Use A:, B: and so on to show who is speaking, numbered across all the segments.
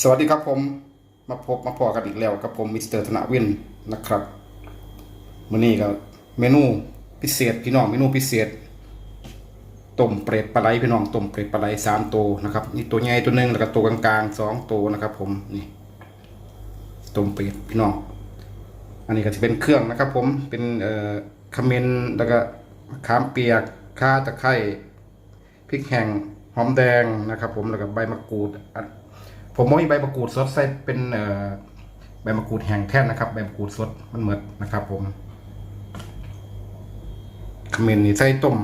A: สวัสดีครับผมมาพบมาพอกันอีกแล้วกับผมมิสเตอร์ธนวินนะครับมื้อนี้ก็เมนูพิเศษพี่น้องเมนูพิเศษต้มเปรตปลาไหลพี่น้องต้มเปรตปลาไหลสามตัวนะครับนี่ตัวใหญ่ตัวหนึ่งแล้วก็ตัวกลางๆสองตัวนะครับผมนี่ต้มเปรตพี่น้อง อันนี้ก็จะเป็นเครื่องนะครับ ผมเป็นเอ่อขมิ้นแล้วก็ขามเปียกข่าตะไคร้พริกแห้งหอมแดงนะครับ ผมแล้วก็ใบมะกรูดอ ผมมีใบมะกรูดสดใส่เป็นใบมะกรูดแห้งแท่นนะครับ ใบมะกรูดสดมันเหมือนนะครับผมขมิ้นนี่ใส่ต้ม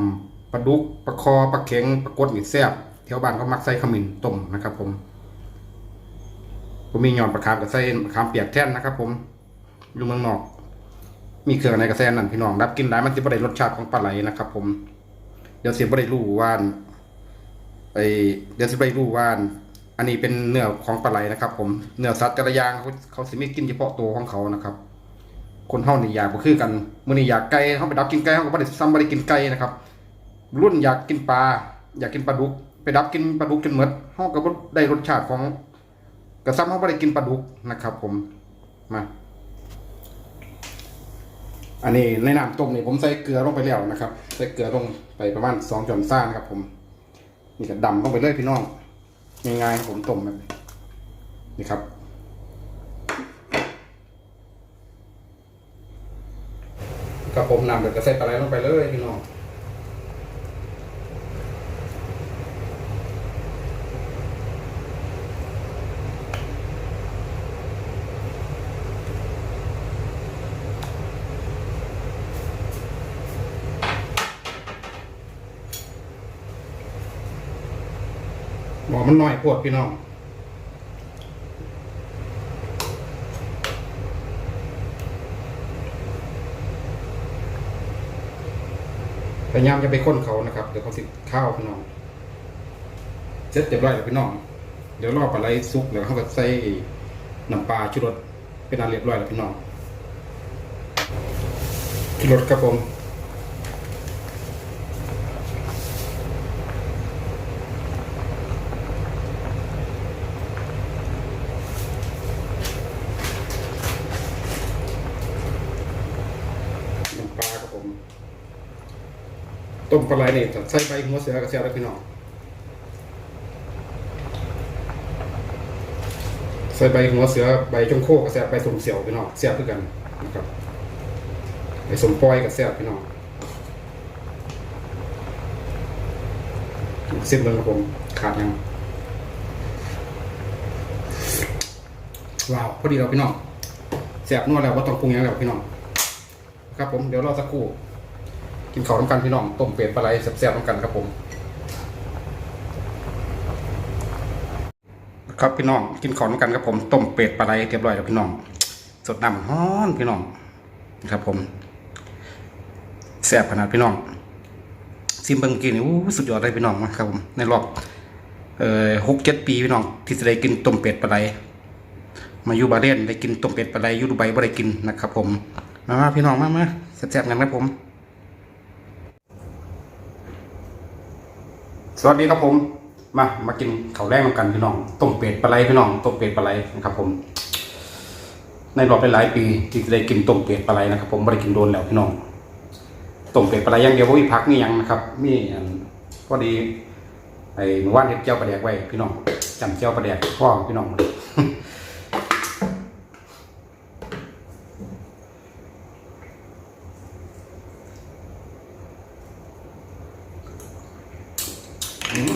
A: ปลาดุกปลาคอปลาเข็งปลากดนี่แซ่บแถวบ้านเขามักใส่ขมิ้นต้มนะครับ ผมผมมีหยอดปลาคามกับใส่ปลาคามเปียกแท่นนะครับ ผมอยู่เมืองนอก มีเครื่องในกระแสนั่นพี่น้องรับกินได้มันจะบ่ได้รสชาติของปลาไหลนะครับ ผม เดี๋ยวเสียบ่ได้รู้ว่าไอเดี๋ยวสิบ่ได้รู้ว่า อันนี้เป็นเนื้อของปลาไหลนะครับ ผมเนื้อสัตว์แต่ละอย่างเขาเขาสิไม่กินเฉพาะตัวของเขานะครับ คนเฮานี่อยากบ่คือกันมื้อนี้อยากไก่เฮาไปดับกินไก่เฮาก็บ่ได้ซ้ำบ่ได้กินไก่นะครับ รุ่นอยากกินปลาอยากกินปลาดุก ไปดับกินปลาดุกจนหมดเฮาก็บ่ได้รสชาติของกระซ้ำเฮาบ่ได้กินปลาดุกนะครับ ผมมาอันนี้ในน้ำต้มนี่ผมใส่เกลือลงไปแล้วนะครับ ใส่เกลือลงไปประมาณ2ช้อนซ่านะครับ ผม นี่ก็ดำลงไปเลยพี่น้อง ง่ายๆผมต้มแบบนี้นี่ครับ กับผมนำเดี๋ยวจะใส่ปลาไหลลงไปเลยพี่น้อง มันน้อยปวดพี่น้องพยายามจะไปค้นเขานะครับ เดี๋ยวเขาสิข้าวพี่น้องเสร็จเรียบร้อยแล้วพี่น้อง เดี๋ยวรอปลาไหลสุกเดี๋ยวเขาก็ใส่น้ำปลาชูรสเป็นอันเรียบร้อยแล้วพี่น้องชูรสครับผมน้ำปลาครับ ผมต้มปลาไหลนี่ใส่ใบหัวเสือกระเซียวแล้วพี่น้องใส่ใบหัวเสือใบจงโคกระเซียวใบสมเสียวพี่น้องเสียบด้วยกันนะครับใบสมปลอยกระเซียวพี่น้องเส้นเบิ่งครับผมขาดยังว้าวพอดีเราพี่น้องเสียบนวดแล้วว่าต้องปรุงยังแล้วพี่น้อง ครับผมเดี๋ยวรอสักครู่ กินข้าวน้ำกันพี่น้องต้มเป็ดปลาไหลแซ่บๆน้ำกันครับผม ครับพี่น้องกินข้าวน้ำกันครับผมต้มเป็ดปลาไหลเรียบร้อยแล้วพี่น้อง สดน้ำฮ้อนพี่น้องครับผมแซ่บขนาดพี่น้องซิมเบิงกินนี่สุดยอดเลยพี่น้องนะครับผมในรอบเอ่อหกเจ็ดปีพี่น้อง ที่จะได้กินต้มเป็ดปลาไหลมาอยู่บาเรนได้กินต้มเป็ดปลาไหลอยู่ดูไบบ่ได้กินนะครับผม มามาพี่น้องมามาแซ่บๆกันครับผม สวัสดีครับผม มา มากินข้าวแรกนำกันพี่น้อง ต้มเป็ดปลาไหลพี่น้อง ต้มเป็ดปลาไหลนะครับ ผม ในรอบหลายปีที่ได้กินต้มเป็ดปลาไหลนะครับผมไม่ได้กินโดนแล้วพี่น้อง ต้มเป็ดปลาไหลอย่างเดียวไม่มีพักนี่ยังนะครับ มีพอดีไอ้หมู่บ้านเห็ดเจ้าปลาแดกไว้พี่น้องจำเจ้าปลาแดกพ่อพี่น้อง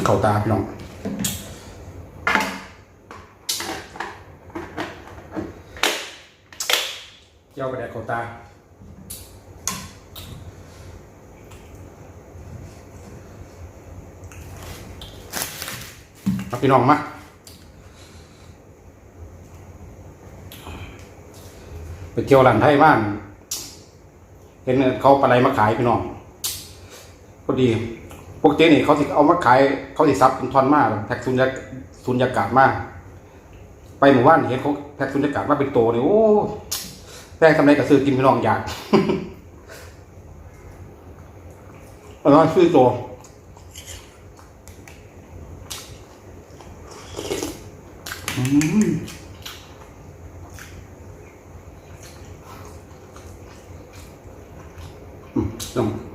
A: เข้าตาพี่น้องเจ้าประเด็กเข้าตามาพี่น้องมาไปเที่ยวหลันไทยบ้านเห็นเขาปลาไหลมาขายพี่น้องพอดี พวกเจนี่เขาสิเอามาขายเขาสิซับเป็นทอนมากแพ็กซุนยาซุนยากาศมาก ไปหมู่บ้านเห็นเขาแพ็กซุนยากาศมาเป็นโตนี่โอ้แป้งทำไรกับซื้อกินพี่น้องอยากอร่อยซื้อโตอืมอืม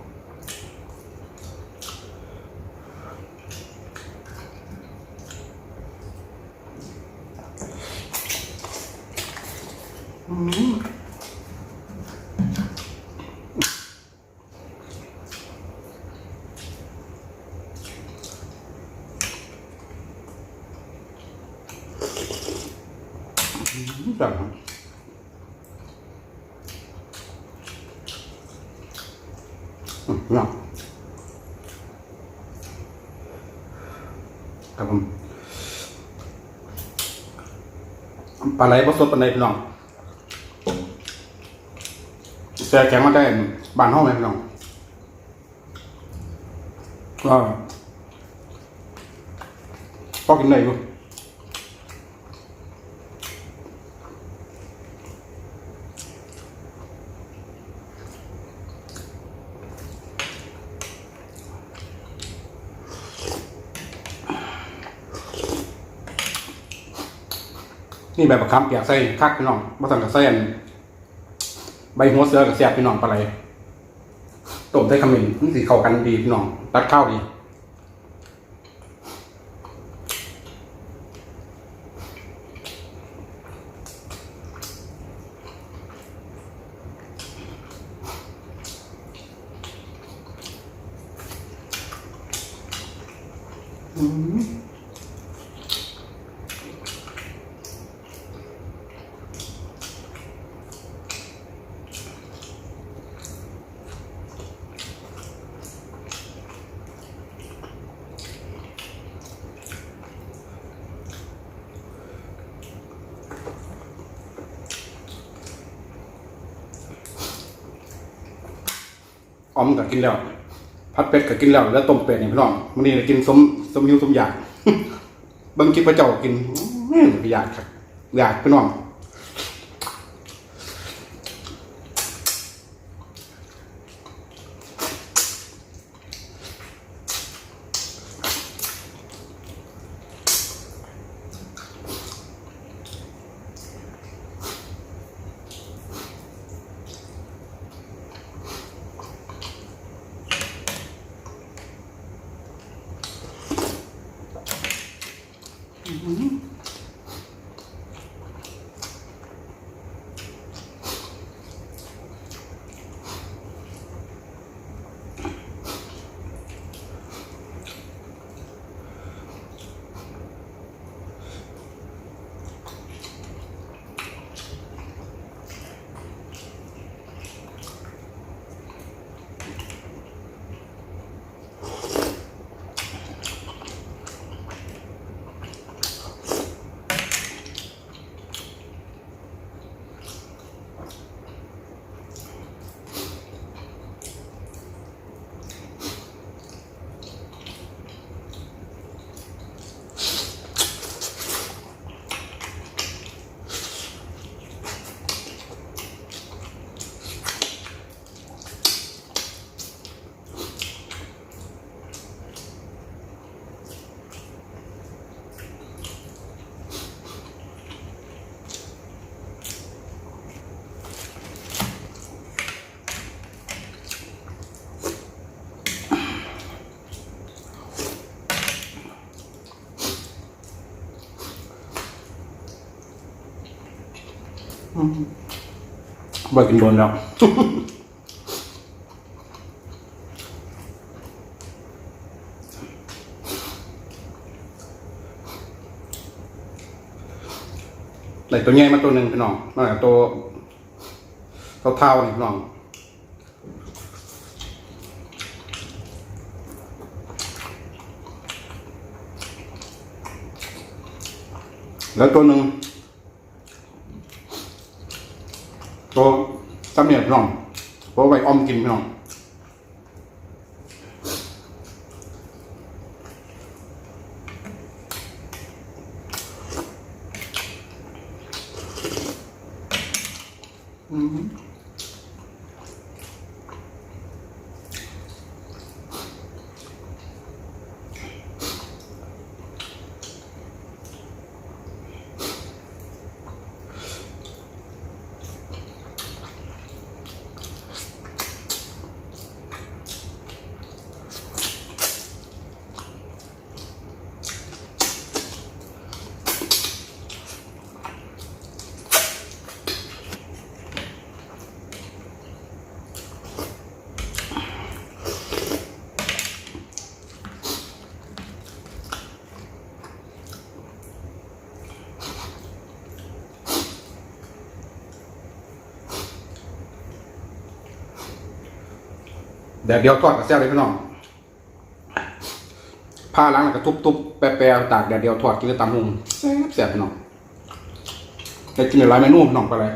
A: อืมลองครับผมปลาไหลผสมปลาไหลพี่น้องแซ่แข็งมาได้บานห้องไหมพี่น้องก็พอกินได้อยู่ นี่แบบบักคำเปียกใส่คักพี่น้องมาสั่งกับใส่อันใบหัวเสือกับเสียบพี่น้องปลาไหลต้มใส่ขมิ้นมันสีเข้ากันดีพี่น้องตัดข้าวดีออ มก็กินแล้วพัดเป็ดก็กินแล้วแล้วต้มเป็ดนี่พี่น้องมันนี่กินสมสมหิวสมอยากบางทีพระเจ้ากินแม่อยากครับอยากพี่น้อง Угу. บ่กินโดนแล้วไหนตัวใหญ่มาตัวหนึ่งพี่น้องนั่นแหละตัวเท่าๆนี่พี่น้องแล้วตัวหนึ่งตัวสำเนียง พี่น้องเพราะไว้อมกินพี่น้องอืม แดดเดียวทอดกับแซ่บเลยพี่น้องผ้าล้างแล้วก็ทุบๆแปรๆตากแดดเดียวทอดกินกับตำหุงแซ่บแซ่บพี่น้องจะกินหลายเมนูพี่น้องไปเลย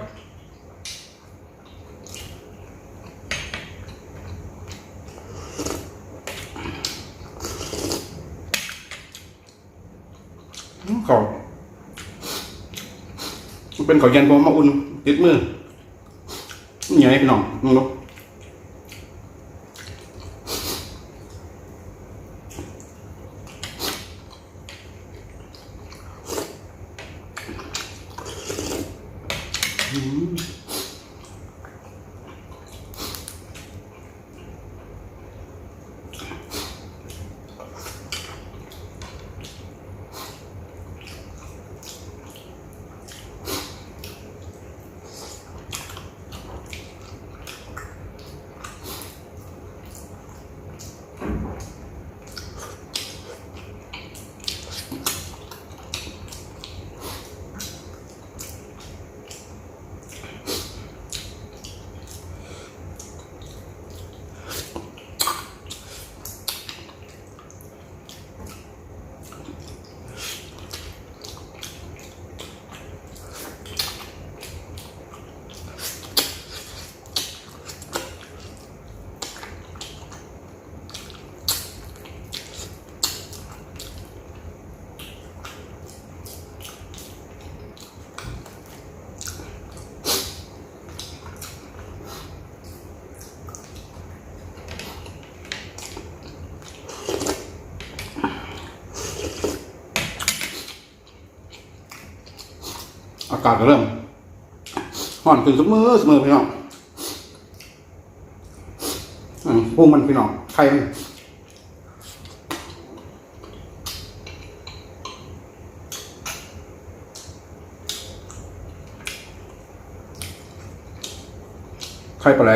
A: อืมเขามันเป็นเขาเย็นผมมาอุ่นติดมือนี่พี่น้องมึงรู้ อากาศก็เริ่มห่อนขึ้นเสมอเสมอพี่น้องอืมพวกมันพี่น้องไข่มันไข่ปลาไหล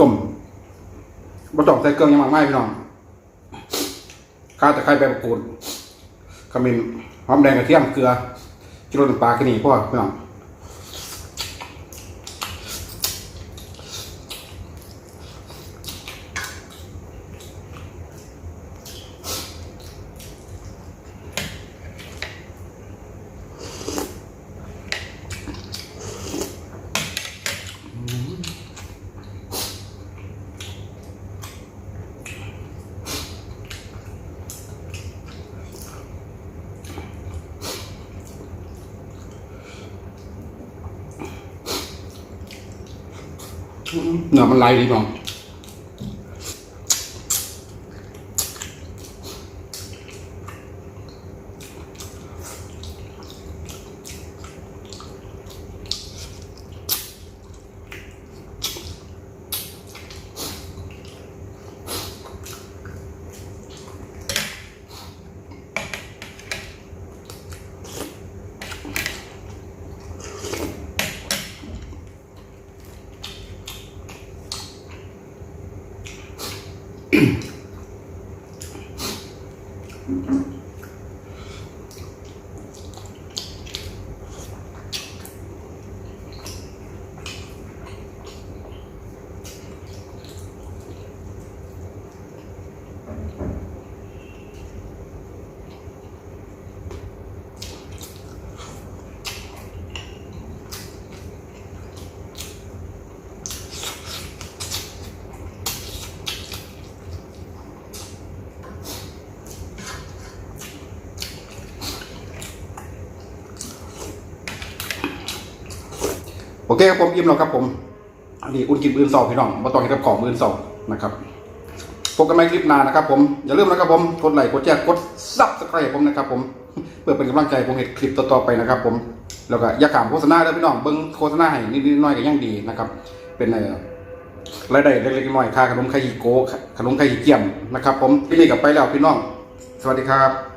A: ต้มบ่ ต้องใส่เครื่องยังมากมายพี่น้องข้าแต่ไข่ใบมะกรูดขมิ้นหอมแดงกระเทียมเกลือจิโรน้ำปลาแค่นี้พ่อพี่น้อง เนื้อมันไหลดีมั้ง Thank you. โอเคครับผมอิ่มแล้วครับผมอันนี้อุ่นกินมือสองพี่น้องบ่ต้องเฮ็ดกับของมือสองนะครับพบกันใหม่คลิปหน้านะครับผมอย่าลืมนะครับผมกดไลค์กดแชร์กด Subscribe ผมนะครับผมเพื่อเป็นกำลังใจผมเฮ็ดคลิปต่อๆไปนะครับผมแล้วก็อย่าขามโฆษณาเด้อพี่น้องเบิ่งโฆษณาให้นิดน่อยก็ยังดีนะครับ เป็นอ่อรายได้เล็กๆน้อยๆค่าขนมไข่ฮิโกะขนมไข่ฮิเกียมนะครับ ผมที่นี่กลับไปแล้วพี่น้อง สวัสดีครับ